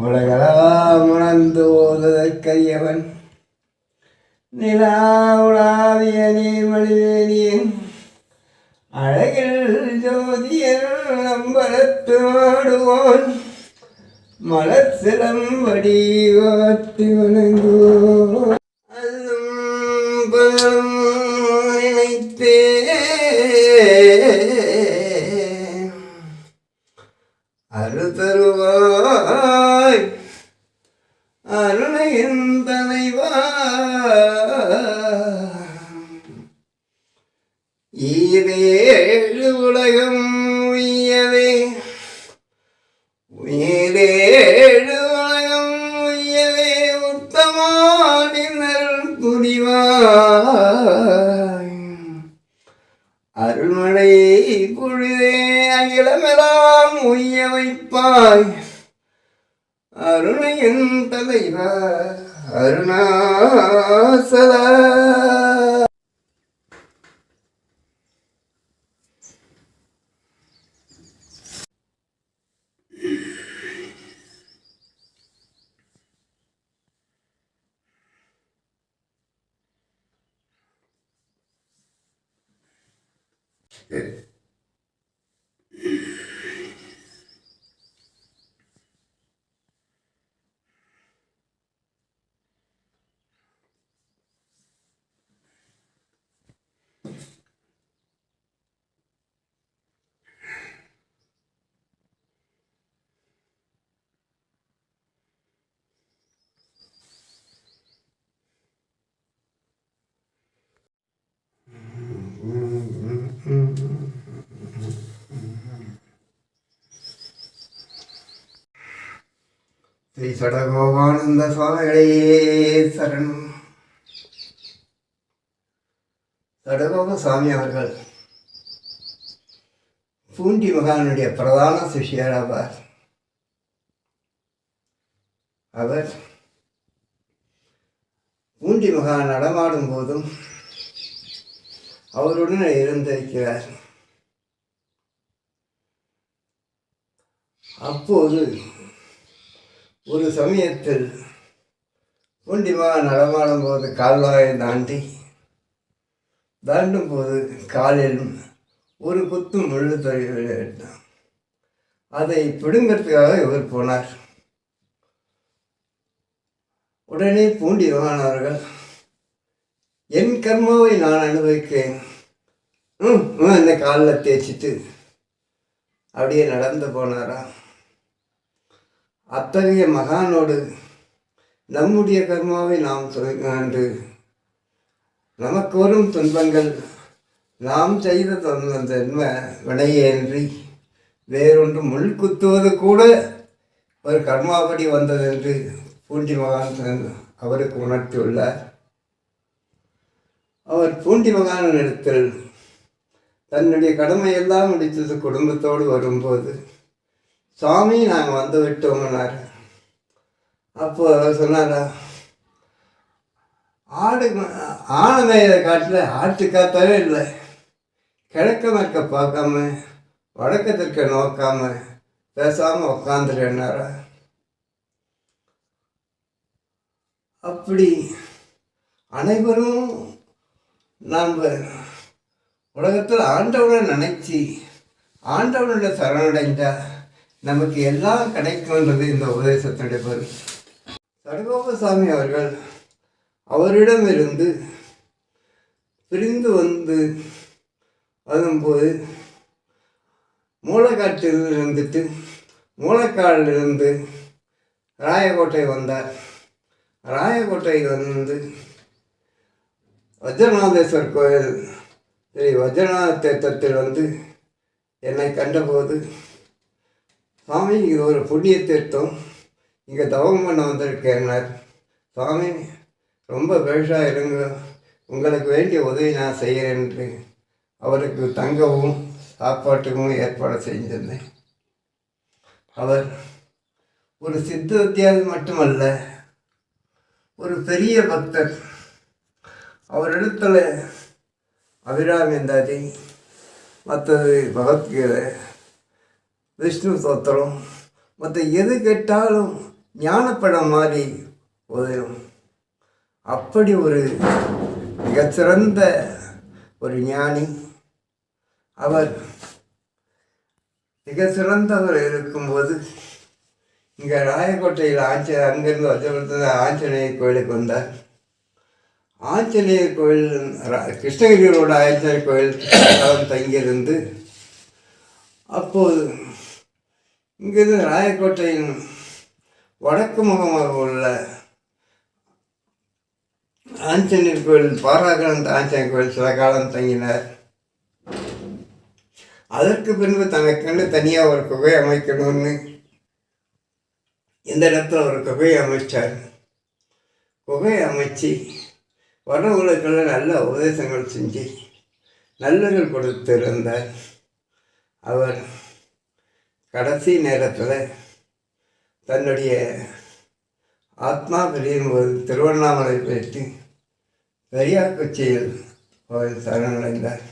உலகளவாம் உணர்ந்து ஓதுதற்கரியவன் நிலா உலாவிய நீர்மொழிவேணியன் அழகில் ஜோதியர் நம்பலத்து ஆடுவான் மலர் சிலம்படி வாத்தி வணங்குவோம் ஈரேழு உலகம் உய்யவே. உயிரேழு உலகம் உய்யவே. உத்தமானினர் புரிவாய் அருள்மழை பொழுதே அகிலமெல்லாம் உய்ய வைப்பாய். அருணையின் தலைவர் அருணாசலா ஸ்ரீ சடகோபானந்த சுவாமிகளையே சரணம் சடகோப சுவாமி அவர்கள் பூண்டி மகானுடைய பிரதான சிஷியராவார் அவர் பூண்டி மகான் நடமாடும் போதும் அவருடன் இருந்திருக்கிறார். அப்போது ஒரு சமயத்தில் பூண்டிமா நடமாடும் போது கால்வாயை தாண்டி தாண்டும் போது காலில் ஒரு குத்து முள்ளு தொழில் அதை பிடுங்கிறதுக்காக இவர் போனார். உடனே பூண்டி மகானவர்கள் என் கர்மாவை நான் அனுபவிக்கிறேன். ம் ம், இந்த காலில் தேய்ச்சிட்டு. அப்படியே நடந்து போனாரா அத்தகைய மகானோடு நம்முடைய கர்மாவை நாம் என்று நமக்கு வரும் துன்பங்கள் நாம் செய்த தன்ம வினையேன்றி வேறொன்று முள் குத்துவது கூட ஒரு கர்மாபடி வந்தது என்று பூண்டி மகான் அவருக்கு உணர்த்தியுள்ளார். அவர் பூண்டி மகான் இடத்தில் தன்னுடைய கடமையெல்லாம் முடித்தது குடும்பத்தோடு வரும்போது சுவாமி நாங்கள் வந்து விட்டோம்னார். அப்போ அவர் சொன்னாரா ஆடு ம- மேயிற காட்டில் ஆட்டு காத்தாவே இல்லை. கிழக்க மேற்க பார்க்காம வடக்கத்திற்கு நோக்காம பேசாமல் உக்காந்துருன்னாரா. அப்படி அனைவரும் நாம் உலகத்தில் ஆண்டவனை நினைச்சி ஆண்டவனோட சரணடைந்தால் நமக்கு எல்லாம் கிடைக்கும்ன்றது இந்த உபதேசத்தினுடைய பொருள். சடகோபசாமி அவர்கள் அவரிடமிருந்து பிரிந்து வந்து வரும்போது மூளைக்காட்டில் இருந்துட்டு மூளைக்காலிலிருந்து ராயக்கோட்டை வந்தார். ராயக்கோட்டை வந்து வஜ்ரநாதேஸ்வர் கோயில் ஸ்ரீ வஜ்ரநாத தேத்தத்தில் வந்து என்னை கண்டபோது சாமி இது ஒரு புண்ணிய தீர்த்தம். இங்கே தவம் பண்ண வந்திருக்கேன்னார் சாமி ரொம்ப பேஷாக இருங்க. உங்களுக்கு வேண்டிய உதவி நான் செய்கிறேன் என்று அவருக்கு தங்கவும் சாப்பாட்டுக்கும் ஏற்பாடு செஞ்சிருந்தேன். அவர் ஒரு சித்த வித்தியாதி மட்டுமல்ல ஒரு பெரிய பக்தர். அவரிடத்துல அபிராமிந்தாதி மற்றது பகவத்கீதை. விஷ்ணு ஸ்தோத்திரம். மற்ற எது கேட்டாலும் ஞானப்படம் மாதிரி உதவும் அப்படி ஒரு மிகச்சிறந்த ஒரு ஞானி அவர் மிக சிறந்தவர் இருக்கும்போது இங்கே ராயக்கோட்டையில் ஆஞ்ச அங்கேருந்து வச்சபுரத்தில் ஆஞ்சநேயர் கோயிலுக்கு வந்தார். ஆஞ்சநேயர் கோயில் ரா- ஆஞ்சநேயர் கோயில் தங்கியிருந்து அப்போது இங்கிருந்து ராயக்கோட்டையின் வடக்கு முகமாக உள்ள ஆஞ்சநேயர் கோயில் பாராகிரந்த ஆஞ்சநேயர் கோயில் சில காலம் தங்கினார். அதற்கு பின்பு தனக்கென்று தனியாக ஒரு குகை அமைக்கணும்னு இந்த இடத்துல ஒரு குகை அமைச்சார். குகை அமைச்சு வடவுகளுக்கெல்லாம் நல்ல உபதேசங்கள் செஞ்சு நல்லர்கள் கொடுத்திருந்தார். அவர் கடைசி நேரத்தில் தன்னுடைய ஆத்மா பிரியும் போது திருவண்ணாமலை போயிட்டு பெரியார் கொச்சியில் போய் சரணடைந்தார்.